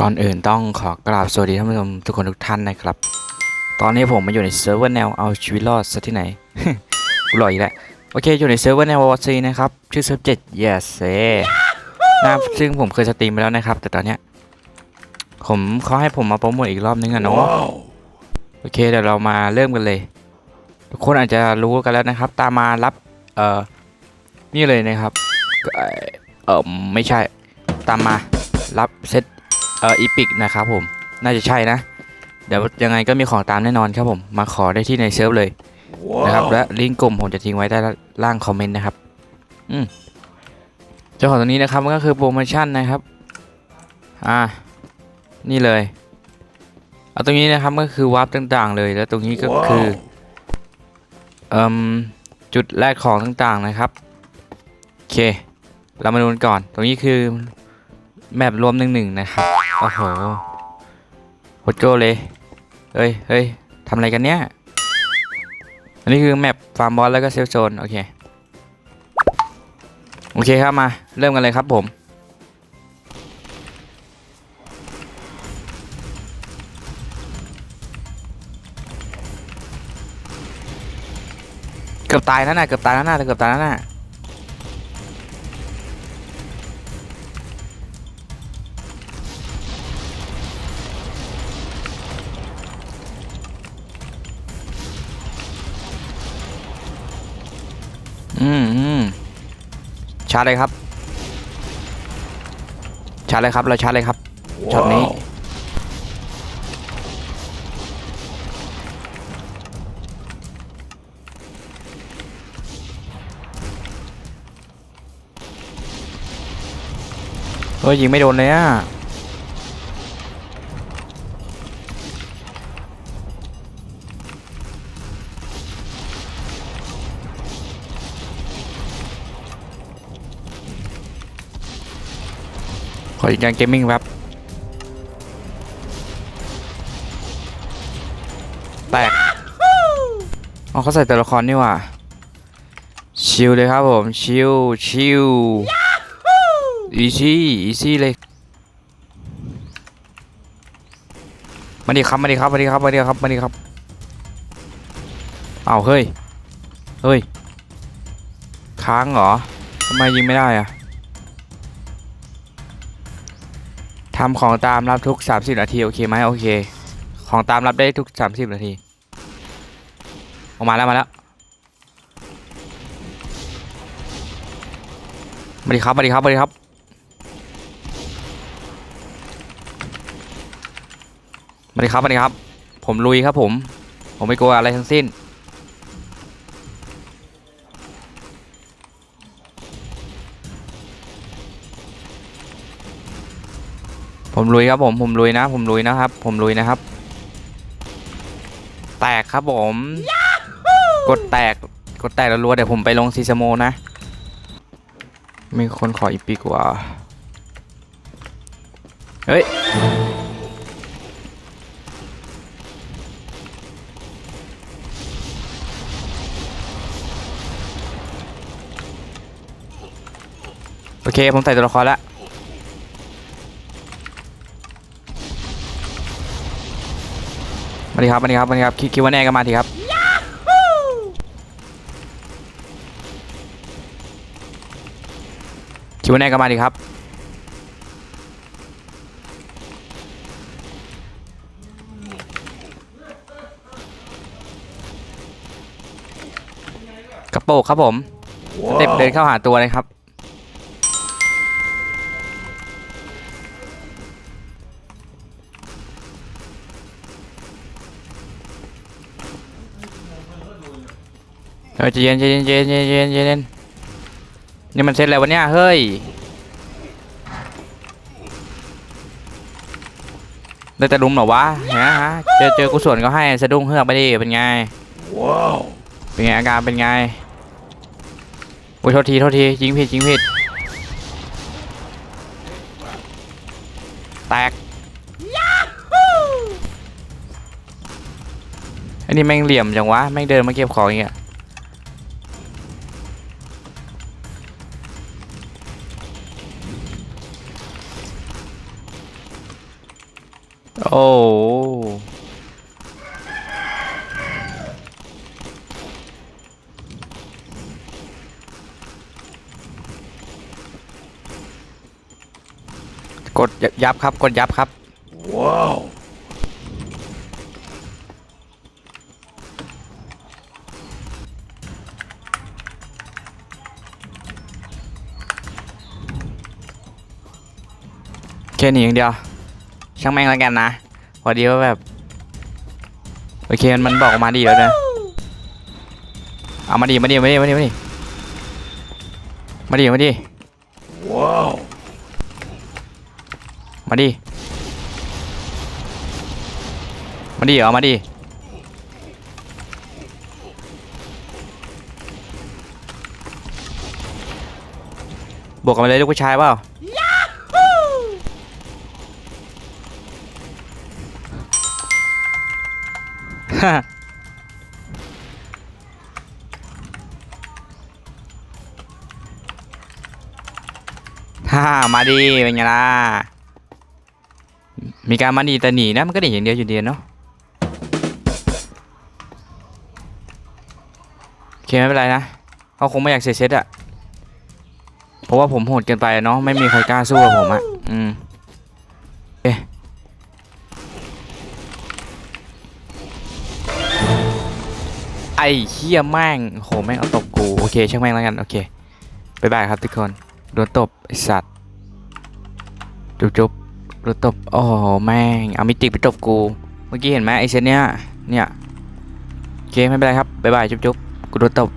ก่อนอื่นต้องขอกราบสวัสดีท่านผู้ชมทุกคนทุกท่านนะครับ ตอนนี้ผมมาอยู่ในเซิร์ฟเวอร์แนวเอาชีวิตรอดซะที่ไหนกูหล่ออีกแล้วโอเคอยู่ในเซิร์ฟเวอร์แนววอซีนะครับ ชื่อเซิร์ฟเจ็ด yes เซ่นะครับซึ่งผมเคยสตรีมไปแล้วนะครับ แต่ตอนเนี้ยผมเขาให้ผมมาโปรโมทอีกรอบนึงอะเนาะโอเคเดี๋ยวเรามาเริ่มกันเลย ทุกคนอาจจะรู้กันแล้วนะครับ ตามมารับเอ่อนี่เลยนะครับเอ่อเออไม่ใช่ตามมารับเซต เอ่ออีพิกนะครับผมน่าจะใช่นะ เดี๋ยวยังไงก็มีของตามแน่นอนครับผมมาขอได้ที่ในเซิร์ฟเลยนะครับและลิงก์กลุ่มผมจะทิ้งไว้ใต้ล่างคอมเมนต์นะครับอืมเจ้าของตัวนี้นะครับมันก็คือโปรโมชั่นนะครับอ่านี่เลยเอาตรงนี้นะครับก็คือวาร์ปต่างๆ เลย แล้วตรงนี้ก็คือเอ่มจุดแรกของต่างๆนะครับโอเค เรามาดูกันก่อน ตรงนี้คือแมปรวมหนึ่งหนึ่งนะครับ โอ้โหโหดโก้เลย เฮ้ยเฮ้ยทำอะไรกันเนี่ย อันนี้คือแมปฟาร์มบอสแล้วก็เซฟโซน โอเค โอเคครับมา เริ่มกันเลยครับผม เกือบตายนั่นน่ะเกือบตายนั่นน่ะเกือบตายนั่นน่ะาร์จเลยครับ ชาร์จเลยครับ เราชาร์จเลยครับช็อตนี้ เฮ้ยยิงไม่โดนเลยอะ ยืนยันเกมมิ่งแป๊บแตกอ๋อเขาใส่ตัวละครนี่หว่าชิลเลยครับผมชิลชิลอีซี่อีซี่เลยมาดิครับมาดิครับมาดิครับมาดิครับมาดิครับอ้าวเฮ้ยเฮ้ยค้างเหรอทำไมยิงไม่ได้อะ ทำของตามรับทุก 30 นาที โอเคไหมโอเค ของตามรับได้ทุก 30 นาที ออกมาแล้วมาแล้วมาดีครับมาดีครับมาดีครับ มาดีครับมาดีครับ ผมลุยครับผม ผมไม่กลัวอะไรทั้งสิ้น ผมลุยครับผมผมลุยนะ ผมลุยนะครับ ผมลุยนะครับ แตกครับผม กดแตกกดแตกแล้วรัวเดี๋ยวผมไปลงซีซาโมนะ มีคนขออีกปีกว่า เฮ้ยโอเค ผมใส่ตัวละครแล้ว มาดีครับมาดีครับมาดีครับคิดคิดว่าแน่ก็มาดีครับคิดว่าแน่ก็มาดีครับกระโปรงครับผมสเต็ปเดินเข้าหาตัวเลยครับ เฮ้ยใจเย็นใจเย็นใจเย็นใจเย็นใจเย็นนี่มันเซตอะไรวะเนี่ยเฮ้ยได้แต่ลุมเหรอวะฮะฮะเจอเจอกูสวนก็ให้สะดุ้งเฮือกไปดิเป็นไงเป็นไงอาการเป็นไงโอ้ยโทษทีโทษทียิงผิดยิงผิดแตกอันนี้แม่งเหลี่ยมจังวะแม่งเดินมาเก็บของอย่างเงี้ย โอ้กดยับครับ กดยับครับแค่นี้อย่างเดียว ช่างแม่งแล้วกันนะ พอดีว่าแบบ โอเคมันบอกมาดีแล้วนะเอามาดีมาดีมาดีมาดีมาดีมาดีมาดีว้าวมาดีมาดีเอามาดีบวกกันเลยลูกผู้ชายเปล่า ฮ่ามาดีเป็นไงล่ะ มีการมาดีแต่หนีนะมันก็หนีอย่างเดียวอยู่เดียวเนาะโอเคไม่เป็นไรนะเขาคงไม่อยากเสียเซตอะเพราะว่าผมโหดเกินไปเนาะไม่มีใครกล้าสู้กับผมอะอืม ไอ้เฮียแม่งโหแม่งเอาตบกู โอเคช่างแม่งแล้วกัน โอเคบายบายครับทุกคน โดนตบ ไอสัตว์ จุ๊บจุบโดนตบ โอ้โห แม่ง เอามิติไปตบกู เมื่อกี้เห็นไหมไอเซนเนี้ยเนี่ยโอเคไม่เป็นไรครับบายบายจุ๊บจุบกูโดนตบ